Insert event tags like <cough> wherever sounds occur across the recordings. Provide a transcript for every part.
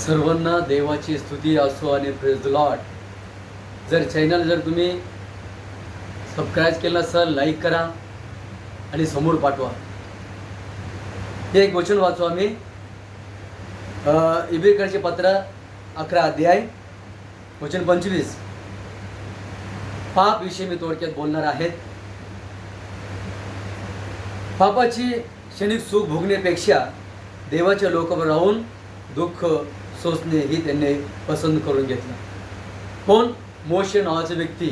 सर्वांना देवाची स्तुती असो आणि प्रेज लॉट जर चॅनल जर तुम्ही सबस्क्राईब केलं असेल लाईक करा आणि समोर पाठवा. हे एक वचन वाचू आम्ही. इबेकडचे पत्र अकरा अध्याय वचन पंचवीस. पाप विषयी मी थोडक्यात बोलणार आहेत पापाची क्षणिक सुख भोगण्यापेक्षा देवाच्या लोकांवर राहून दुःख सोसणे ही त्यांनी पसंत करून घेतलं. कोण? मोशे नावाचा व्यक्ती.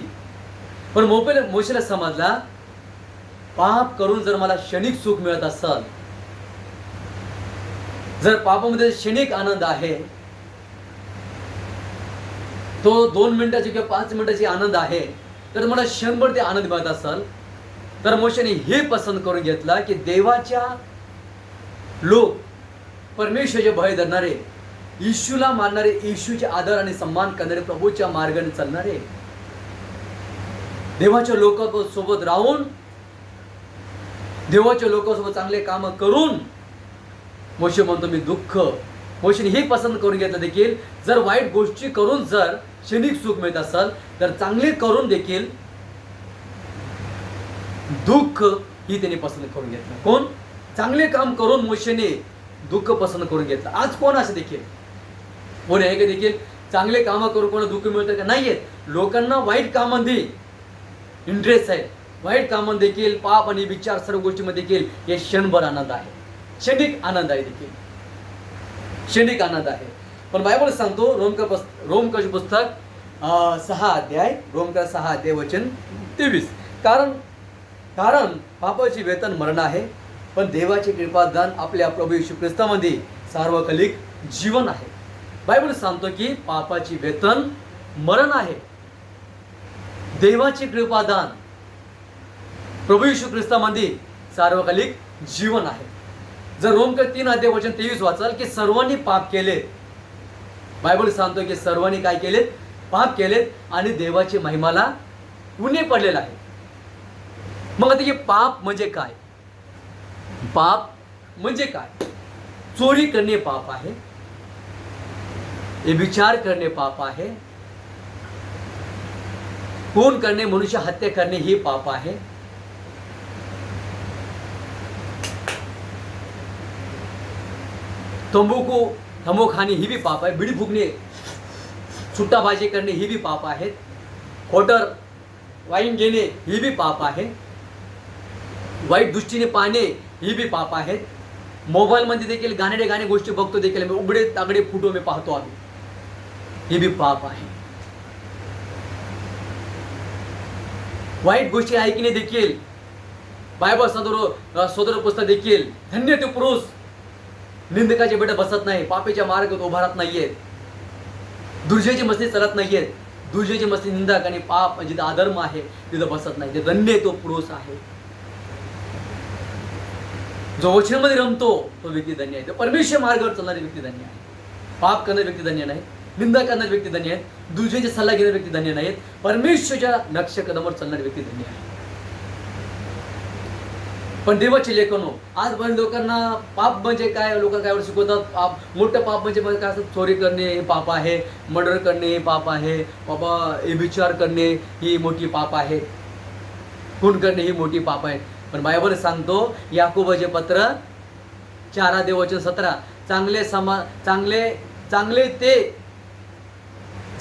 पण मोपेल मोशेला समजला पाप करून जर मला क्षणिक सुख मिळत असेल जर पापामध्ये क्षणिक आनंद आहे तो दोन मिनिटाची किंवा पाच मिनिटाची आनंद आहे तर मला क्षणभर ते आनंद मिळत असेल तर मोशेने हे पसंत करून घेतला की देवाच्या लोक परमेश्वरचे भय धरणारे इशूला मानणारे येशूचे आदर आणि सन्मान करणारे प्रभूच्या मार्गाने चालणारे. देवाच्या लोकांसोबत राहून देवाच्या लोकांसोबत चांगले काम करून मोशे म्हणतो मी दुःख. मोशेने हे पसंत करून घेतलं देखील जर वाईट गोष्टी करून जर क्षणिक सुख मिळत असेल तर चांगले करून देखील दुःख ही त्यांनी पसंत करून घेतलं. कोण? चांगले काम करून मोशेने दुःख पसंत करून घेतलं. आज कोण असे देखील? कोणी आहे का देखील? चांगले कामं करून कोणा दुःख मिळतं का? नाही आहेत लोकांना वाईट कामांमध्ये इंटरेस्ट आहे. वाईट कामं देखील पाप आणि विचार सर्व गोष्टीमध्ये देखील हे क्षणभर आनंद आहे. क्षणिक आनंद आहे देखील. क्षणिक आनंद आहे. पण बायबल सांगतो रोमक पुस्त रोमकश पुस्तक सहा अध्याय रोमकर सहा अध्याय वचन तेवीस. कारण कारण पापाचे वेतन मरण आहे पण देवाचे कृपादान आपल्या प्रभू येशू ख्रिस्तामध्ये सार्वकालिक जीवन आहे. बायबल सांगतो की पापाची वेतन मरण आहे. देवाचे कृपादान. प्रभू यशू ख्रिस्तामध्ये सार्वकालिक जीवन आहे. जर रोमकर तीन अध्याय वचन तेवीस वाचाल की सर्वांनी पाप केले. बायबल सांगतो की सर्वांनी काय केलेत पाप केलेत आणि देवाची महिमाला उन्हे पडलेला आहे. मग आता की पाप म्हणजे काय? पाप म्हणजे काय? चोरी करणे पाप आहे. हे विचार करने पाप आहे खून करणे मनुष्य हत्या करणे हे पाप आहे तंबाखू तंबाखू खाणे ही बी पाप आहे बिडी फुकणे सुट्टाबाजी करणे ही बी पाप आहेत खोटर वाईन घेणे ही भी पाप आहे वाईट दृष्टीने पाहणे ही बी पाप आहेत मोबाईलमध्ये देखील गाणे गाणे गोष्टी बघतो देखील उघडे तागडे फ़ोटो मी पाहतो आम्ही हे बी पाप आहे. वाईट गोष्टी ऐकणे देखील बायबल सदर सदर पुस्तक देखील धन्य ते पुरुष. निंदकाचे बेटा बसत नाही पापेच्या मार्गात उभारत नाहीयेत दुर्जेची मस्ती चालत नाहीयेत दुर्जेची मस्ती निंदक आणि पाप जिथं अधर्म आहे तिथं बसत नाही. ते धन्य तो पुरुष आहे. जो वचनमध्ये रमतो तो व्यक्ती धन्य आहे. तो परमेश्वर मार्गावर चालणारी व्यक्ती धन्य आहे. पाप करणारी व्यक्ती धन्य नाही. निंदा करणारे व्यक्ती धन्य आहेत. दुसऱ्याचे सल्ला घेणारे व्यक्ती धन्य नाहीत. परमेश्वरच्या लक्ष कदमावर चालणारे व्यक्ती धन्य आहे पण देवाचे लेखनो हो, आज पण लोकांना पाप म्हणजे काय? लोक काय शिकवतात? पाप मोठं पाप म्हणजे काय असतात चोरी करणे हे पाप आहे मर्डर करणे हे पाप आहे बाबा विचार करणे ही मोठी पाप आहे खून करणे ही मोठी पाप आहे. पण बायबल सांगतो याकोबाचे पत्र चारा देवाचे सतरा. चांगले समा चांगले चांगले ते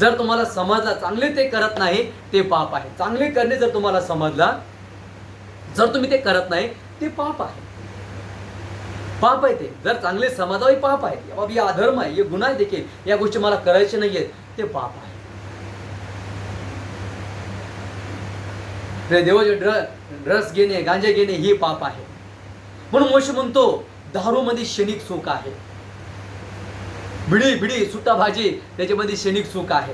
जर तुम्हाला समजला चांगले ते करत नाही ते पाप आहे. चांगले करणे जर तुम्हाला समजला जर तुम्ही ते करत नाही ते पाप आहे. पाप आहे ते. जर चांगले समजावे पाप आहे बाबा या अधर्म आहे हे गुन्हा आहे देखील या गोष्टी मला करायचे नाही आहेत ते पाप आहे. देवाचे ड्र ड्रग्स घेणे गांजे घेणे हे पाप आहे. म्हणून मोश म्हणतो दारूमध्ये क्षणिक सुख आहे. बिडी बिडी सुट्टा भाजी. त्याच्यामध्ये क्षणिक सुख आहे.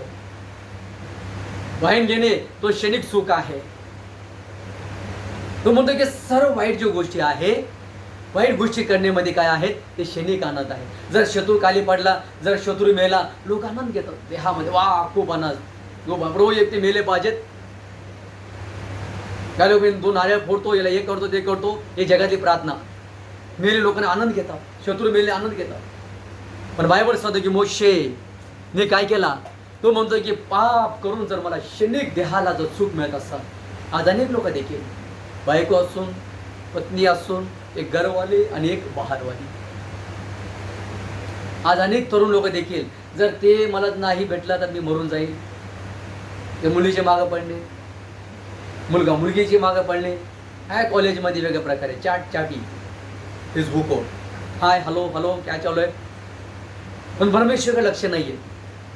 वाईन घेणे तो क्षणिक सुख आहे. तो म्हणतो की सर्व वाईट ज्या गोष्टी आहे वाईट गोष्टी करण्यामध्ये काय आहेत? ते क्षणिक आनंद आहे. जर शत्रू काली पडला जर शत्रू मेला लोक आनंद घेतात. देहामध्ये वा खूप आनंद. गो रोज एक ते मेले पाहिजेत. काय लोक दोन नारळ फोडतो याला हे करतो ते करतो हे जगातली प्रार्थना. मेले लोकांना आनंद घेतात. शत्रू मेले आनंद घेतात. पण बायबल सांगतो की मोशे ने काय केला? तो म्हणतो की पाप करून जर मला क्षणिक देहाला जर सुख मिळत असतात आज अनेक लोक देखील बायको असून पत्नी असून एक घरवाली आणि एक बहारवाली आज अनेक तरुण लोक देखील जर ते मला नाही भेटला तर मी मरून जाईल ते मुलीचे मागं पडणे मुलगा मुलगीचे मागं पडणे काय कॉलेजमध्ये वेगळ्या प्रकारे चाट चाटी फेसबुकवर हाय हॅलो हॅलो काय चालू आहे? पण परमेश्वरकडे लक्ष नाही आहे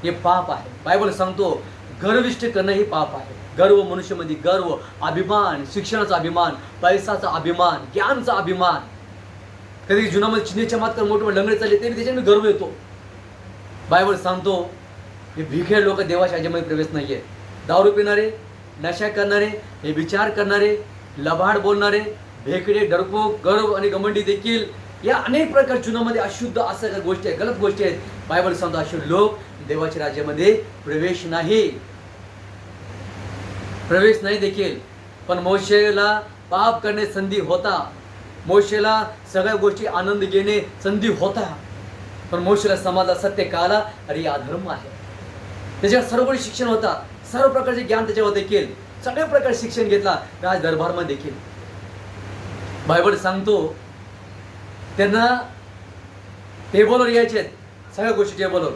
हे पाप आहे. बायबल सांगतो गर्विष्ट करणं हे पाप आहे. गर्व मनुष्यामध्ये गर्व अभिमान शिक्षणाचा अभिमान पैसाचा अभिमान ज्ञानचा अभिमान. कधी जुनामध्ये चिन्ह चमत्कार मोठे मोठे लंगडे चालले तरी त्याच्यामध्ये गर्व येतो. बायबल सांगतो हे भिखे लोक देवाच्या राज्यामध्ये प्रवेश नाही आहे दारू पिणारे नशा करणारे हे विचार करणारे लबाड बोलणारे भेकडे डरपोक गर्व आणि गमंडी देखील या अनेक प्रकार जीवनामध्ये अशुद्ध असं गोष्टी आहेत गलत गोष्टी आहेत. बायबल सांगतो असे लोक देवाच्या राज्यामध्ये प्रवेश नाही. प्रवेश नाही देखील. पण मोशेला पाप करणे संधी होता. मोशेला सगळ्या गोष्टी आनंद घेणे संधी होता. पण मोशेला समाजात सत्य काला अरे हा धर्म आहे. त्याच्यावर सर्व शिक्षण होता. सर्व प्रकारचे ज्ञान त्याच्यावर देखील. सगळ्या प्रकारचे शिक्षण घेतला. राज दरबारमध्ये देखील. बायबल सांगतो त्यांना टेबलवर यायचे आहेत. सगळ्या गोष्टी टेबलवर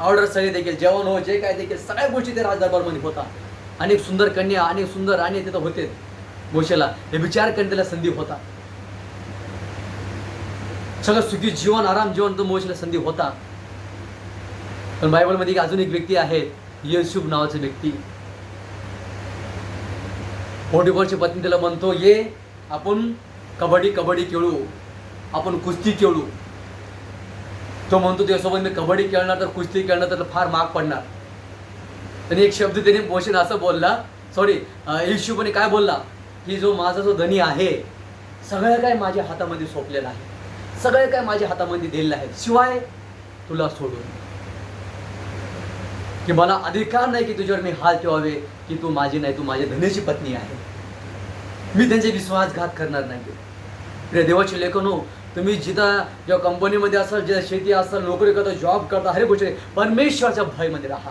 ऑर्डर सगळे देखील जेवण हो जे काय देखील सगळ्या गोष्टी ते राजदरबारमध्ये होता. अनेक सुंदर कन्या अनेक सुंदर आणि तिथं होते. मोशेला हे विचार कन्याला संधी होता. सगळं सुखी जीवन आराम जीवन तो मोशेला संधी होता. पण बायबलमध्ये अजून एक व्यक्ती आहे येशूब नावाची व्यक्ती. पोटीपोरची पत्नी त्याला म्हणतो ये आपण कबड्डी कबड्डी खेळू. आपण कुस्ती खेळू. तो म्हणतो त्यासोबत मी कबड्डी खेळणार तर कुस्ती खेळणार तर फार महाग पडणार. त्याने एक शब्द त्याने मोशन असं बोलला सॉरी येशूपणे काय बोलला? की जो माझा जो धनी आहे सगळं काय माझ्या हातामध्ये सोपलेलं आहे. सगळं काय माझ्या हातामध्ये दिलेलं आहे. शिवाय तुला सोडून. की मला अधिकार नाही की तुझ्यावर मी हाल ठेवावे की तू माझी नाही तू माझ्या धनीची पत्नी आहे. मी त्यांचे विश्वासघात करणार नाही प्रिय देवाचे लेखनो तुम्ही जिथं जेव्हा कंपनीमध्ये असाल जिथं शेती असाल नोकरी करता जॉब करता हर गोष्टी. परमेश्वराच्या भयमध्ये राहा.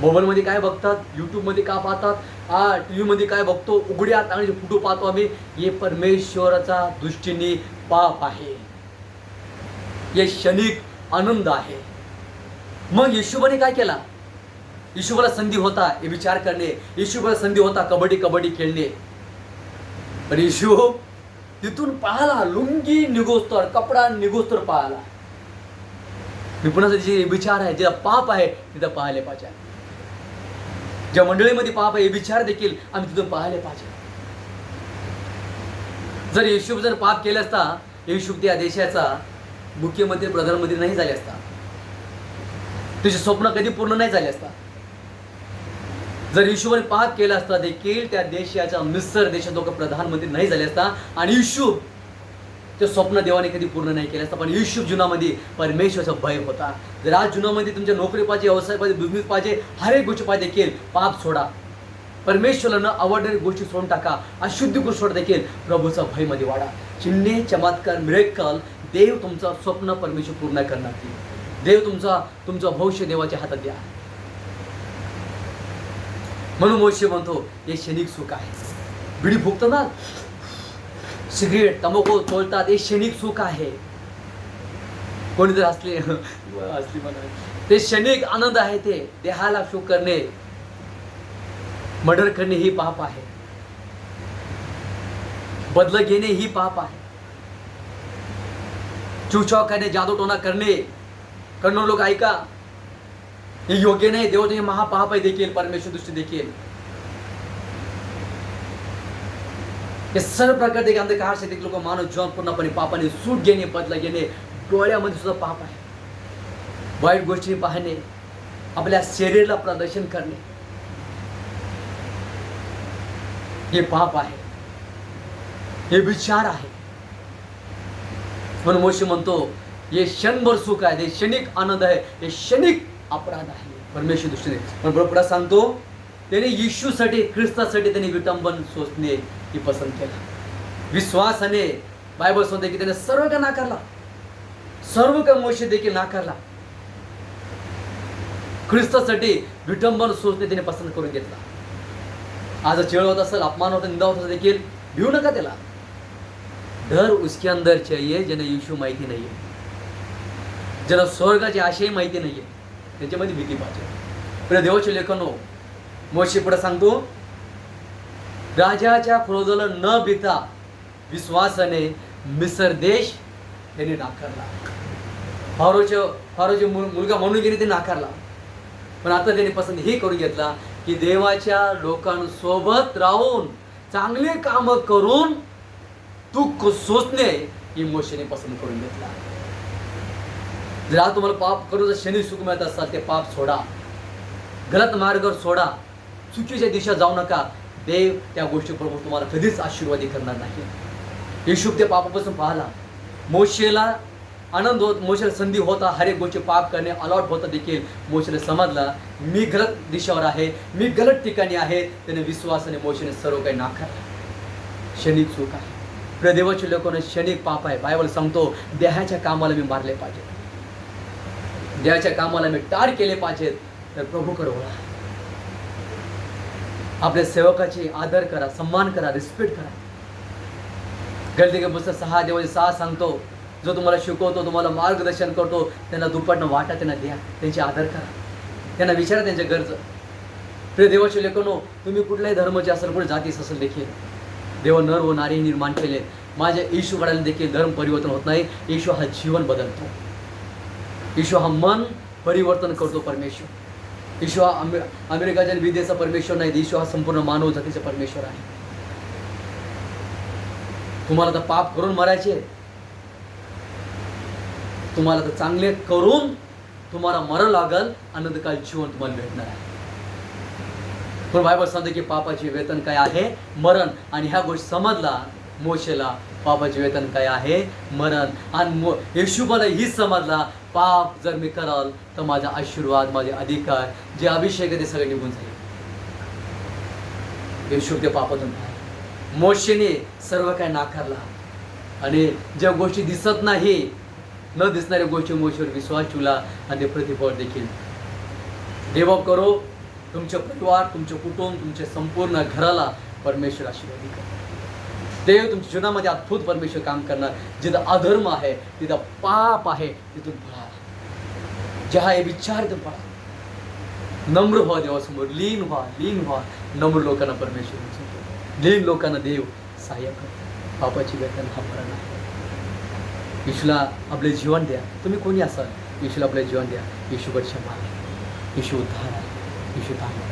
मोबाईलमध्ये काय बघतात? यूट्यूबमध्ये का पाहतात? हा टी व्हीमध्ये काय बघतो? उघड्या आणि फोटो पाहतो आम्ही. हे परमेश्वराचा दृष्टीने पाप आहे. हे क्षणिक आनंद आहे. मग येशुबाने काय केला? येशुबाला संधी होता हे विचार करणे. येशुबाला संधी होता कबड्डी कबड्डी खेळणे. पण येशू तिथून पाहला लुंगी निघोस्तर कपडा निघोस्तर पाहला. विपणाचा जे विचार आहे जिथं पाप आहे तिथं पाहिले पाहिजे. ज्या मंडळीमध्ये पाप आहे विचार देखील आम्ही तिथून पाहिले पाहिजे. जर येशूब जर पाप केला असता येशूब त्या देशाचा मुख्यमंत्री प्रधानमंत्री नाही झाले असता. त्याचे स्वप्न कधी पूर्ण नाही झाले असता. जर येशूने पाप केला असता देखील त्या देशाच्या मिसर देशात लोक प्रधानमंत्री नाही झाले असता. आणि येशूब ते स्वप्न देवाने कधी पूर्ण नाही केलं असतं पण युशुभ जुनामध्ये परमेश्वरचा भय होता. जर आज जुनामध्ये तुमच्या नोकरी पाहिजे व्यवसाय पाहिजे बिझनेस पाहिजे हर एक गोष्टी पाहिजे देखील पाप सोडा. परमेश्वरानं आवडणारी गोष्टी सोडून टाका. अशुद्ध गोष्ट देखील प्रभूचा भयमध्ये वाढा. चिन्हे चमत्कार मिरेकल देव तुमचं स्वप्न परमेश्वर पूर्ण करणार देव तुमचा तुमचं भविष्य देवाच्या हातात द्या. म्हणून मोशी म्हणतो हे क्षणिक सुख आहे. बिडी भुकतो ना सिगरेट तंबाखू तोलतात हे क्षणिक सुख आहे. कोणी जर असले <laughs> असली म्हणा ते क्षणिक आनंद आहे ते देहाला सुख करणे मर्डर करणे ही पाप आहे. बदल घेणे ही पाप आहे. चुचाव करणे जादूटोना करणे. करणं लोक ऐका हे योग्य नाही देव हे महापाप देखील परमेश्वर दृष्टी देखील. हे सर्व प्रकार देखील अंधकार देखील लोक मानव जीवन पूर्णपणे पापाने सूट घेणे बदला घेणे डोळ्यामध्ये सुद्धा पाप आहे. वाईट गोष्टी पाहणे आपल्या शरीराला प्रदर्शन करणे. हे पाप आहे. हे विचार आहे. म्हणून मोशी म्हणतो हे क्षणभर सुख आहे हे क्षणिक आनंद आहे हे क्षणिक अपराध आहे. परमेश्वर दृष्टीने. पण बरोबर सांगतो त्याने येशूसाठी ख्रिस्तासाठी त्यांनी विटंबन सोसणे ही पसंत केला. विश्वासाने बायबल सांगते की त्याने सर्व का नाकारला. सर्व काही मोशे देखील नाकारला. ख्रिस्तासाठी विटंबन सोचणे त्याने पसंत करून घेतला. आज चेळ होत असेल अपमान होत निंदा होत असेल देखील भिवू नका त्याला. डर उसके अंदर चाहिए ज्यांना यीशू माहिती नाहीये. ज्याला स्वर्गाची आशय माहिती नाहीये. त्याच्यामध्ये भीती पाहिजे प्रिय देवाचे लेखनो मोशी पुढे सांगतो राजाच्या क्रोधाला न भीता विश्वासाने मिसर देश त्यांनी नाकारला. फारोच्या फारोचे मुलगा म्हणून गेले ते नाकारला. पण आता त्यांनी पसंत हे करून घेतला की देवाच्या लोकांसोबत राहून चांगले कामं करून दुःख सोचणे ही मोशेने पसंत करून घेतला. जर आज तुम्हाला पाप करून जर शनी सुख मिळत असाल ते पाप सोडा. गलत मार्गावर सोडा. चुकीच्या दिशा जाऊ नका. देव त्या गोष्टीबरोबर तुम्हाला कधीच आशीर्वादी करणार नाही. येशू त्या पापापासून पाहला. मोशेला आनंद होत मोशेला संधी होता हर एक गोष्टी पाप करणे अलॉट होता देखील मोशेला समजला. मी गलत दिशेवर आहे मी गलत ठिकाणी आहे. त्याने विश्वासाने मोशेने सर्व काही नाकारलं. शनी चूक आहे. प्रिय लोकांना शनी पाप आहे. बायबल सांगतो देहाच्या कामाला मी मारले पाहिजे. देवाच्या कामाला मी टार केले पाहिजेत तर प्रभू वळा. आपल्या सेवकाची आदर करा सन्मान करा रिस्पेक्ट करा. गलती पुस्तक सहा देवाचे सहा सांगतो. जो तुम्हाला शिकवतो तुम्हाला मार्गदर्शन करतो त्यांना दुप्पटनं वाटा त्यांना द्या त्यांची आदर करा. त्यांना विचारा त्यांच्या गरज. प्रिय देवाचे लेखनो तुम्ही कुठल्याही धर्माचे असेल कुठे जातीस असेल देखील. देव नर व नारी निर्माण केले. माझ्या येशू देखील धर्म परिवर्तन होत नाही. ईश्वर हा जीवन बदलतो. ईश्वर हा मन परिवर्तन करतो परमेश्वर. ईश्वर हा अमे अमेरिकाच्या विदेचा परमेश्वर नाही ईश्वर हा संपूर्ण मानव जातीचा परमेश्वर आहे. तुम्हाला तर पाप करून मरायचे तुम्हाला तर चांगले करून तुम्हाला मरण लागल आनंदकाल जीवन तुम्हाला भेटणार आहे. पण बायबल सांगते की पापाचे वेतन काय आहे? मरण. आणि ह्या गोष्टी समजला मोशेला पापाचे वेतन काय आहे? मरण. आणि मो येशूबाला ही समजला पाप जर मी कराल तर माझा आशीर्वाद माझे अधिकार जे अभिषेक आहे ते सगळे निघून जाईल. येशू ते पापातून मोशेने सर्व काय नाकारला. आणि ज्या गोष्टी दिसत नाही न दिसणाऱ्या गोष्टी मोशेवर विश्वास ठेवला आणि ते प्रतिफळ देखील. देवा करो तुमचे परिवार तुमचे कुटुंब तुमच्या संपूर्ण घराला परमेश्वर आशीर्वादी करा देव तुमच्या जीवनामध्ये अद्भुत परमेश्वर काम करणार. जिथं अधर्म आहे तिथं पाप आहे तिथून पळा. जे आहे विचार तिथून पळा. नम्र व्हा देवासमोर लीन व्हा लीन व्हा. नम्र लोकांना परमेश्वर लीन लोकांना देव सहाय्य करतो. पापाची वेतन हा मरण आहे. येशूला आपले जीवन द्या. तुम्ही कोणी असाल? येशूला आपले जीवन द्या. येशूवर क्षमा आहे. येशू उद्धार आहे. येशू तांबा